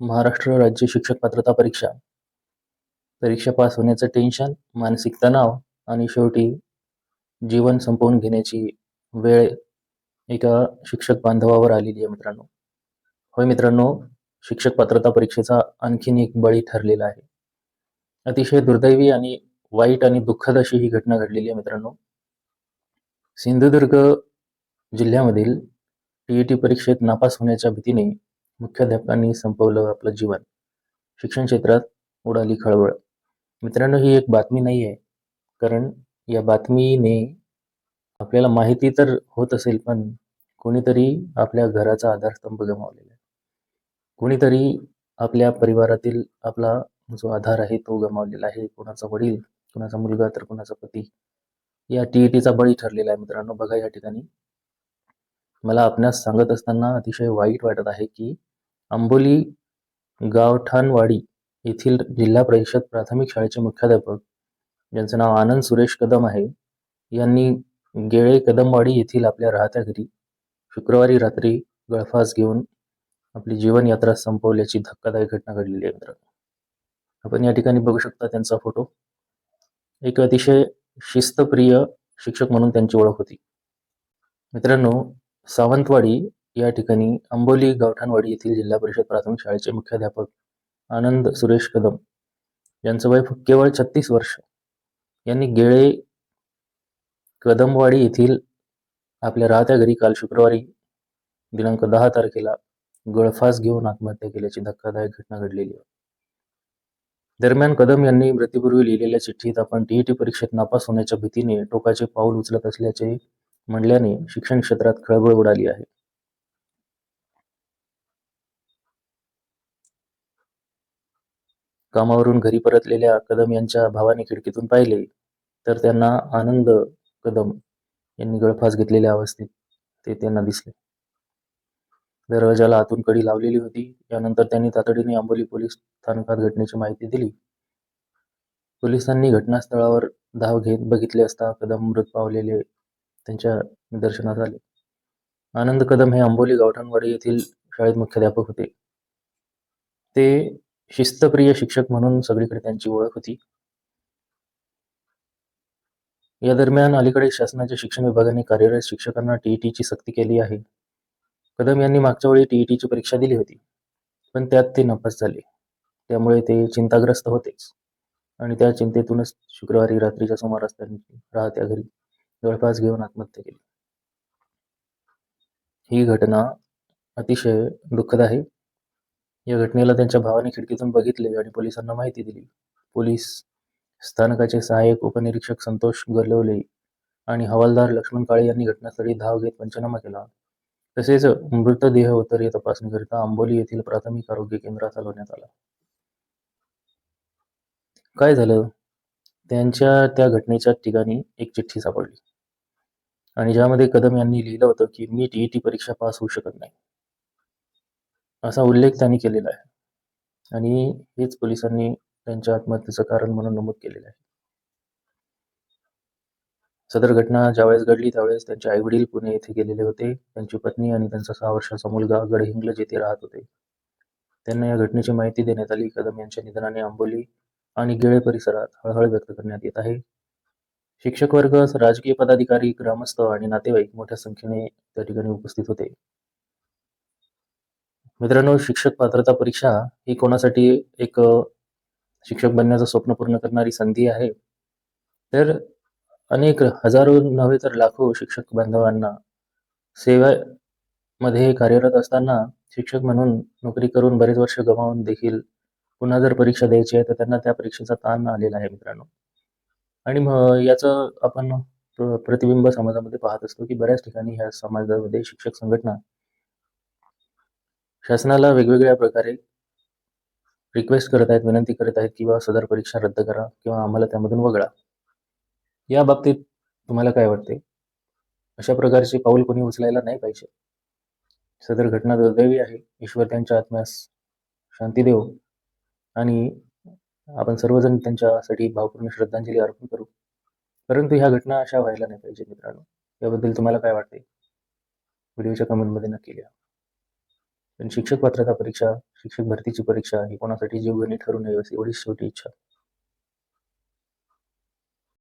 महाराष्ट्र राज्य शिक्षक पात्रता परीक्षा. परीक्षा पास होण्याचं टेन्शन मानसिक तणाव आणि शेवटी जीवन संपवून घेण्याची वेळ एका शिक्षक बांधवावर आलेली आहे मित्रांनो. होय मित्रांनो शिक्षक पात्रता परीक्षेचा आणखीन एक बळी ठरलेला आहे. अतिशय दुर्दैवी आणि वाईट आणि दुःखद अशी ही घटना घडलेली आहे मित्रांनो. सिंधुदुर्ग जिल्ह्यामधील टी परीक्षेत नापास होण्याच्या भीतीने मुख्याध्यापकांनी संपवलं आपलं जीवन. शिक्षण क्षेत्रात उडाली खळबळ. मित्रांनो ही एक बातमी नाही आहे. कारण या बातमीने आपल्याला माहिती तर होत असेल पण कोणीतरी आपल्या घराचा आधारस्तंभ गमावलेला आहे. कोणीतरी आपल्या परिवारातील आपला जो आधार आहे तो गमावलेला आहे. कोणाचा वडील कोणाचा मुलगा तर कोणाचा पती. या टी ई टीचा बळी ठरलेला आहे मित्रांनो. बघा या ठिकाणी. मला आपणास सांगत असताना अतिशय वाईट वाटत आहे की आंबोली गावठाणवाडी येथील जिल्हा परिषद प्राथमिक शाळेचे मुख्याध्यापक ज्यांचं नाव आनंद सुरेश कदम आहे यांनी गेळे कदमवाडी येथील आपल्या राहत्या घरी शुक्रवारी रात्री गळफास घेऊन आपली जीवनयात्रा संपवल्याची धक्कादायक घटना घडलेली आहे मित्रांनो. आपण या ठिकाणी बघू शकता त्यांचा फोटो. एक अतिशय शिस्तप्रिय शिक्षक म्हणून त्यांची ओळख होती. मित्रांनो सावंतवाडी या ठिकाणी आंबोली गावठाणवाडी येथील जिल्हा परिषद प्राथमिक शाळेचे मुख्याध्यापक आनंद सुरेश कदम यांचं वय केवळ छत्तीस वर्ष. यांनी गेळे कदमवाडी येथील आपल्या राहत्या घरी काल शुक्रवारी दिनांक दहा तारखेला गळफास घेऊन आत्महत्या केल्याची धक्कादायक घटना घडलेली आहे. दरम्यान कदम यांनी मृत्यूपूर्वी लिहिलेल्या चिठ्ठीत आपण टीईटी परीक्षेत नापास होण्याच्या भीतीने टोकाचे पाऊल उचलत असल्याचे म्हणल्याने शिक्षण क्षेत्रात खळबळ उडाली आहे. कामावरून घरी परतलेल्या कदम यांच्या भावाने खिडकीतून पाहिले तर त्यांना आनंद कदम यांनी गळफास घेतलेल्या अवस्थेत ते त्यांना दिसले. दरवाजाला आतून कडी लावलेली होती. यानंतर त्यांनी तातडीने आंबोली पोलीस स्थानकात घटनेची माहिती दिली. पोलिसांनी घटनास्थळावर धाव घेत बघितले असता कदम मृत पावलेले त्यांच्या निदर्शनात आले. आनंद कदम हे आंबोली गावठाणवाडी येथील शाळेत मुख्याध्यापक होते. ते शिस्तप्रिय शिक्षक म्हणून सगळीकडे त्यांची ओळख होती. या दरम्यान अलीकडे शासनाच्या शिक्षण विभागाने कार्यरत शिक्षकांना टीईटीची सक्ती केली आहे. कदम यांनी मागच्या वेळी टीईटीची परीक्षा दिली होती पण त्यात ते नापास झाले. त्यामुळे ते चिंताग्रस्त होतेच. आणि त्या चिंतेतूनच शुक्रवारी रात्रीच्या सुमारास त्यांनी राहत्या घरी जवळपास घेऊन आत्महत्या केली. ही घटना अतिशय दुःखद आहे. या घटनेला त्यांच्या भावाने खिडकीतून बघितले आणि पोलिसांना माहिती दिली. पोलीस स्थानकाचे सहाय्यक उपनिरीक्षक संतोष गलवले आणि हवालदार लक्ष्मण काळे यांनी घटनास्थळी धाव घेत पंचनामा केला. तसेच मृतदेह उत्तरीय तपासणीकरिता आंबोली येथील प्राथमिक आरोग्य केंद्रात चालवण्यात आला. काय झालं? त्यांच्या त्या घटनेच्या ठिकाणी एक चिठ्ठी सापडली. आणि ज्यामध्ये कदम यांनी लिहिलं होतं की मी टीईटी परीक्षा पास होऊ शकत नाही. असा उल्लेख त्यांनी केलेला आहे. आणि हेच पोलिसांनी त्यांच्या आत्महत्येचं कारण म्हणून नमूद केलेलं आहे. सदर घटना ज्यावेळेस घडली त्यावेळेस त्यांचे आई वडील पुणे येथे गेलेले होते. त्यांची पत्नी आणि त्यांचा सहा वर्षाचा मुलगा गडहिंग्लज येथे राहत होते. त्यांना या घटनेची माहिती देण्यात आली. कदम यांच्या निधनाने आंबोली आणि गेळे परिसरात हळहळ व्यक्त करण्यात येत आहे. शिक्षक वर्ग राजकीय पदाधिकारी ग्रामस्थ आणि नातेवाईक मोठ्या संख्येने त्या ठिकाणी उपस्थित होते. मित्रांनो शिक्षक पात्रता परीक्षा ही कोणासाठी एक शिक्षक बनण्याचं स्वप्न पूर्ण करणारी संधी आहे? तर अनेक हजारो नव्हे तर लाखो शिक्षक बांधवांना सेवेमध्ये कार्यरत असताना शिक्षक म्हणून नोकरी करून बरेच वर्ष गमावून देखील पुन्हा जर परीक्षा द्यायची आहे तर त्यांना त्या परीक्षेचा ताण आलेला आहे मित्रांनो. आणि मग याचं आपण प्रतिबिंब समाजामध्ये पाहत असतो की बऱ्याच ठिकाणी ह्या समाजामध्ये शिक्षक संघटना शासनाला वेगवेगळ्या प्रकारे रिक्वेस्ट करत आहेत विनंती करत आहेत किंवा सदर परीक्षा रद्द करा किंवा आम्हाला त्यामधून वगळा. या बाबतीत तुम्हाला काय वाटते? अशा प्रकारचे पाऊल कोणी उचलायला नाही पाहिजे. सदर घटना दुर्दैवी आहे. ईश्वर त्यांच्या आत्म्यास शांती देव. आणि आपण सर्वजण त्यांच्यासाठी भावपूर्ण श्रद्धांजली अर्पण करू. परंतु ह्या घटना अशा व्हायला नाही पाहिजे मित्रांनो. याबद्दल तुम्हाला काय वाटते? व्हिडिओच्या कमेंटमध्ये नक्की लिहा. पण शिक्षक पात्रता परीक्षा, शिक्षक भरतीची परीक्षा ही कोणासाठी जीवघेणी ठरू नये अशी एवढीच शेवटी इच्छा.